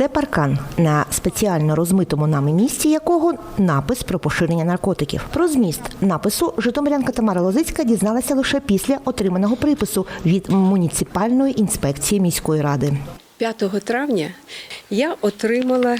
Це паркан, на спеціально розмитому нами місці якого напис про поширення наркотиків. Про зміст напису житомирянка Тамара Лозицька дізналася лише після отриманого припису від муніципальної інспекції міської ради. 5 травня я отримала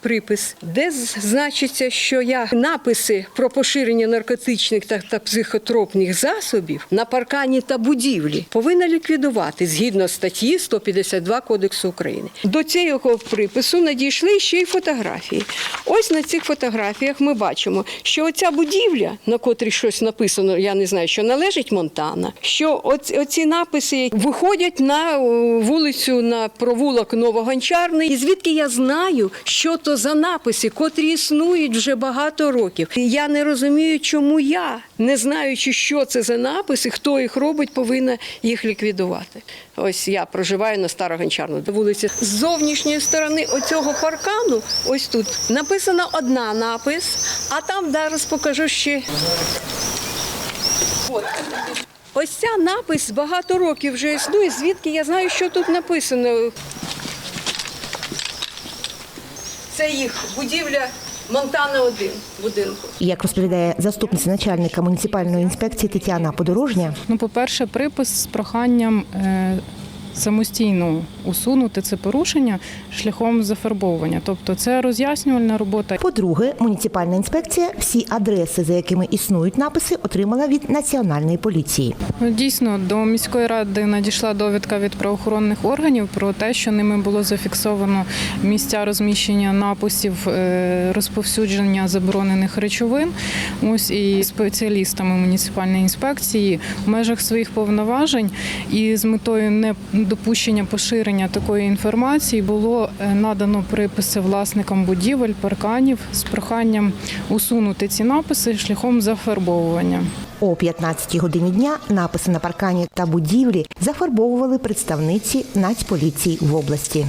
припис, де значиться, що я написи про поширення наркотичних та, та психотропних засобів на паркані та будівлі повинна ліквідувати згідно статті 152 Кодексу України. До цього припису надійшли ще й фотографії. Ось на цих фотографіях ми бачимо, що оця будівля, на котрій щось написано, я не знаю, що належить Монтана, що оці, написи виходять на вулицю на провулок Новогончарний. І звідки я знаю, що то за написи, котрі існують вже багато років. Я не розумію, чому я, не знаючи, що це за написи, хто їх робить, повинна їх ліквідувати. Ось я проживаю на Старогончарну вулиці. З зовнішньої сторони оцього паркану, ось тут написана одна напис, а там зараз покажу ще. От. Ось ця напис багато років вже існує. Звідки я знаю, що тут написано. Це їх будівля Монтана 1 будинку. Як розповідає заступниця начальника муніципальної інспекції Тетяна Подорожня, Ну, по-перше, припис з проханням е, самостійно усунути це порушення шляхом зафарбовування. Тобто це роз'яснювальна робота. по-друге, муніципальна інспекція всі адреси, за якими існують написи, отримала від національної поліції. Дійсно, до міської ради надійшла довідка від правоохоронних органів про те, що ними було зафіксовано місця розміщення написів е, розповсюдження заборонених речовин. Ось і спеціалістами муніципальної інспекції в межах своїх повноважень і з метою недопущення поширення такої інформації було е, надано приписи власникам будівель, парканів з проханням усунути ці написи шляхом зафарбовування. О 15 годині дня написи на паркані та будівлі зафарбовували представниці Нацполіції в області.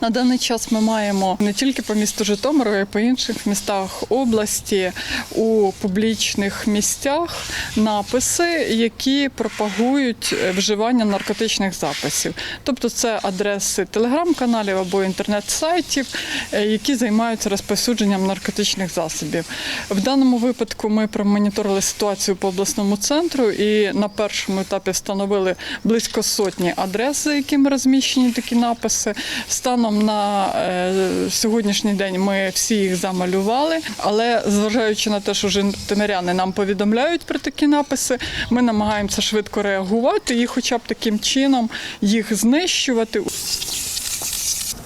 На даний час ми маємо не тільки по місту Житомиру, а й по інших містах області у публічних місцях написи, які пропагують е, вживання наркотичних записів. Тобто це адреси телеграм-каналів або інтернет-сайтів, е, які займаються розповсюдженням наркотичних засобів. В даному випадку ми промоніторили ситуацію по обласному центру і на першому етапі встановили близько сотні адрес, за якими розміщені такі написи. Станом на е, сьогоднішній день ми всі їх замалювали, але зважаючи на те, що житомиряни нам повідомляють про такі написи, ми намагаємося швидко реагувати і, хоча б таким чином, їх знищувати.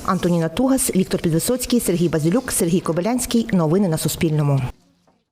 Антоніна Тугас, Віктор Підвисоцький, Сергій Базилюк, Сергій Кобилянський. Новини на Суспільному.